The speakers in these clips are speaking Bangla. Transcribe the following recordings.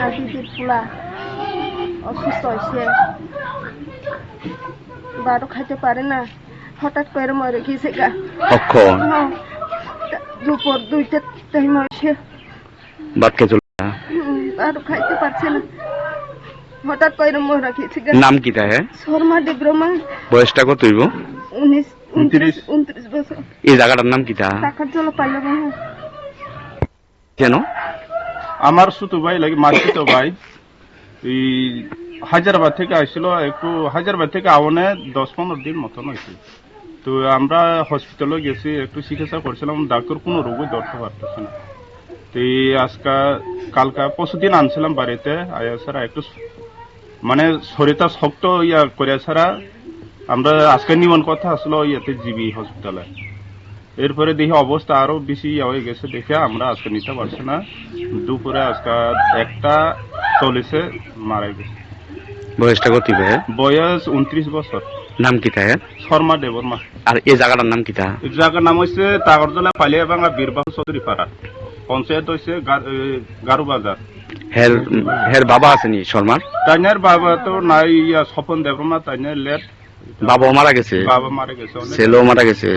আর দিদির পোলা অসুস্থ হয়েছে বারো খাইতে পারে না। হঠাৎ করে মরে গেছে গা। কখন? দুপুর দুইটা টাইম হয়েছে কে চলে বারো খাইতে পারছে না। হঠাৎ করে মরে গেছে গা। নাম কি তা হ্যাঁ? শর্মা ডিগ্রমা বয়সটা কত হইব? উনিশ উনত্রিশ বছর। এই জায়গাটার নাম কি তা টাকার জন্য পাইলাম কেন? আমার ছোট ভাই লাগে মাসিত ভাই, এই হাজারবাদ থেকে আসছিল, একটু হাজারবাদ থেকে আওনে দশ পনেরো দিন মতন হয়েছে। তো আমরা হসপিটালে গেছি, একটু চিকিৎসা করছিলাম, ডাক্তার কোনো রোগই ধরতে পারতেছে না। তো এই আজকা, কালকা পরশু দিন আনছিলাম বাড়িতে, আয়া ছাড়া একটু মানে শরীরটা শক্ত ইয়া করে ছাড়া আমরা আজকে নিমন কথা আসলো, ইয়াতে জিবি হসপিটালে এরপরে দেখি অবস্থা আরও বেশি হয়ে গেছে দেখে আমরা আজকে নিতে পারছি না। দুপুরে আজকে একটা চল্লিশে মারা গেছে। বয়সটা কত হ্যাঁ বয়স উনত্রিশ বছর। নাম কি তা হ্যাঁ শর্মা দেবর মা। আর এই জায়গাটার নাম কি তা? জায়গার নাম হচ্ছে তাগরজলা পালিয়া বাংলা বীরবাহু চৌধুরী পাড়া পঞ্চায়েত হচ্ছে গারু বাজার। হের হের বাবা আসেনি শর্মার? তাইনার বাবা তো নাই স্বপন দেবরমা তাইনার লেট। বাবাও মারা গেছে? বাবা মারা গেছে ছেলেও মারা গেছে।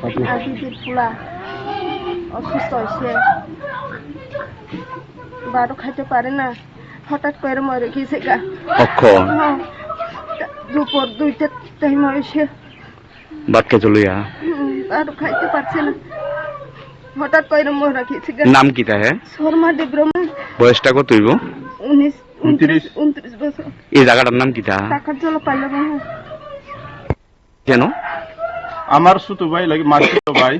পোলা অসুস্থ হয়েছে। বারো খাইতে পারে না। হঠাৎ করে মরে গেছে গা। হ্যাঁ, দুপুর দুইটা টাইম হয়েছে। বাদ কে চলে যা। হুম, বারো খাইতে পারছে না। হঠাৎ করে মরে গেছে গা। নাম কি তা হ্যাঁ শর্মা ডিগ্রমা বয়সটা কত হইব? উনিশ উনত্রিশ। উনত্রিশ। বছর। এই জায়গাটার নাম কি তা টাকার জন্য পাইলাম কেন? আমার ছোট ভাই লাগে মাসিত ভাই।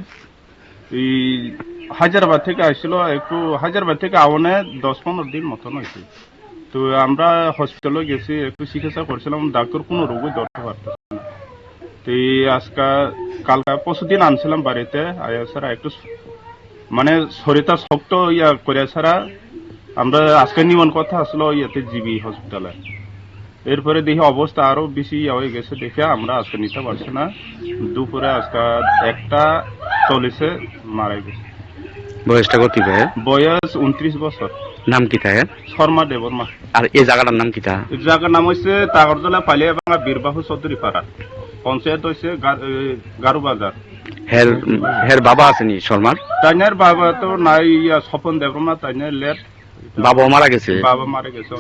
হাজারবাদ থেকে আসছিল, একটু হাজারবাদ থেকে আওনে দশ পনেরো দিন মতন হয়েছে। তো আমরা হসপিটালে গেছি, একটু চিকিৎসা করছিলাম, ডাক্তার কোনো রোগই ধরতে পারতেছে না। তো আজকা, কালকা পরশু দিন আনছিলাম বাড়িতে, আয়া ছাড়া একটু মানে শরীরটা শক্ত ইয়া করে ছাড়া আমরা আজকে নিমন কথা আসলো, ইয়াতে জিবি হসপিটালে এরপরে দেখি অবস্থা আরও বেশি হয়ে গেছে দেখে আমরা আজকে নিতে পারছি না। দুপুরে আজকে একটা চল্লিশে মারা গেছে। বয়সটা কত বয়স উনত্রিশ বছর। নাম কি তা হ্যাঁ শর্মা দেবর মা। আর এই জায়গাটার নাম কি তা? জায়গার নাম হচ্ছে তাগরজলা পালিয়া বাংলা বীরবাহু চৌধুরী পাড়া পঞ্চায়েত হচ্ছে গারু বাজার হের হের বাবা আসেনি শর্মার? তাইনার বাবা তো নাই স্বপন দেবরমা তাইনার লেট। বাবাও মারা গেছে? বাবা মারা গেছে।